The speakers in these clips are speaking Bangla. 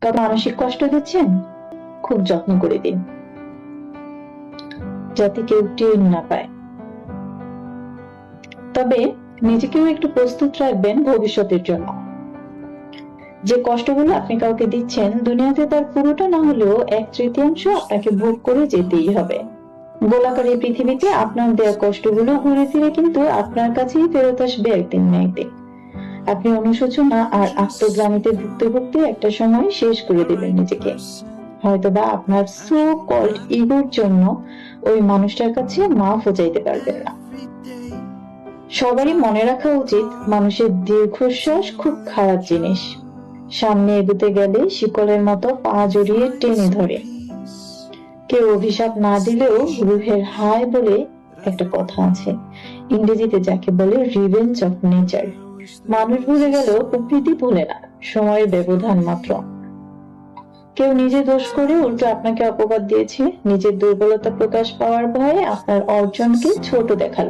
কারও মানসিক কষ্ট দিচ্ছেন? খুব যত্ন করে দিন। যাতে কেউ টের না পায়। তবে নিজেকেও একটু প্রস্তুত রাখবেন ভবিষ্যতের জন্য। যে কষ্টগুলো আপনি কাউকে দিচ্ছেন, দুনিয়াতে তার পুরোটা না হলেও এক তৃতীয়াংশ আপনাকে ভোগ করে যেতেই হবে। গোলাকার এই পৃথিবীতে আপনার দেওয়া কষ্টগুলো ঘুরে ফিরে কিন্তু আপনার কাছেই ফেরত আসবে একদিন না একদিন। আপনি অনুশোচনা আর আত্মগ্লানিতে ভুগতে ভুগতে একটা সময় শেষ করে দেবেন নিজেকে। হয়তোবা আপনার সো কল্ড ইগোর জন্য ওই মানুষটার কাছে মাফও চাইতে পারবেন না। সবারই মনে রাখা উচিত মানুষের দীর্ঘশ্বাস খুব খারাপ জিনিস। সামনে এগোতে গেলে শিকলের মতো পা জড়িয়ে টেনে ধরে। কেউ অভিশাপ না দিলেও রুহের হায় বলে একটা কথা আছে। ইংরেজিতে যাকে বলে রিভেঞ্জ অফ নেচার মানুষ ভুলে গেলেও প্রকৃতি ভুলে না, সময়ের ব্যবধান মাত্র। কেউ নিজে দোষ করে উল্টো আপনাকে অপবাদ দিয়েছে, নিজের দুর্বলতা প্রকাশ পাওয়ার ভয়ে আপনার অর্জনকে ছোট দেখাল।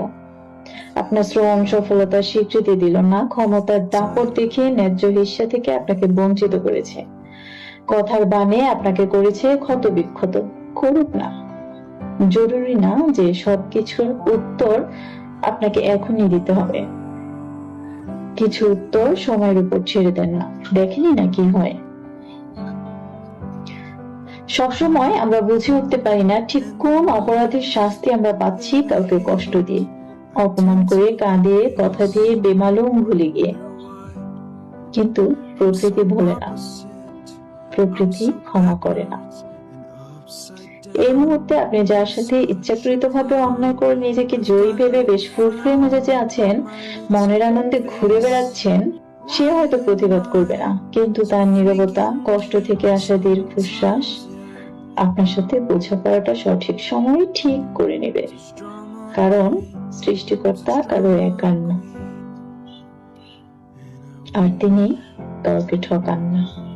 আপনার শ্রম সফলতার স্বীকৃতি দিল না, ক্ষমতার দাপট দেখিয়ে ন্যায্য হিস্সা থেকে আপনাকে বঞ্চিত করেছে। কথার বানে আপনাকে করেছে ক্ষত বিক্ষত করুক না। জরুরি না যে সবকিছুর উত্তর আপনাকে এখনই দিতে হবে। কিছু উত্তর সময়ের উপর ছেড়ে দেন না। দেখেনি না কি হয়? সবসময় আমরা বুঝে উঠতে পারি না ঠিক কোন অপরাধের শাস্তি আমরা পাচ্ছি কাউকে কষ্ট দিয়ে। অপমান করে কাঁদিয়ে কথা দিয়ে বেমালুম ভুলে গিয়ে। কিন্তু প্রকৃতি ভোলে না। প্রকৃতি ক্ষমা করে না। এই মুহূর্তে আপনি যার সাথে ইচ্ছাকৃত ভাবে অন্যায় করে নিজেকে জয়ী ভেবে বেশ ফুরফুরে মেজাজে আছেন, মনের আনন্দে ঘুরে বেড়াচ্ছেন, সে হয়তো প্রতিবাদ করবে না। কিন্তু তার নীরবতা, কষ্ট থেকে আসা দীর্ঘশ্বাস আপনার সাথে বোঝাপড়াটা সঠিক সময় ঠিক করে নেবে। কারণ সৃষ্টিকর্তা কারও একার না আর তিনি কাউকে ঠকান না।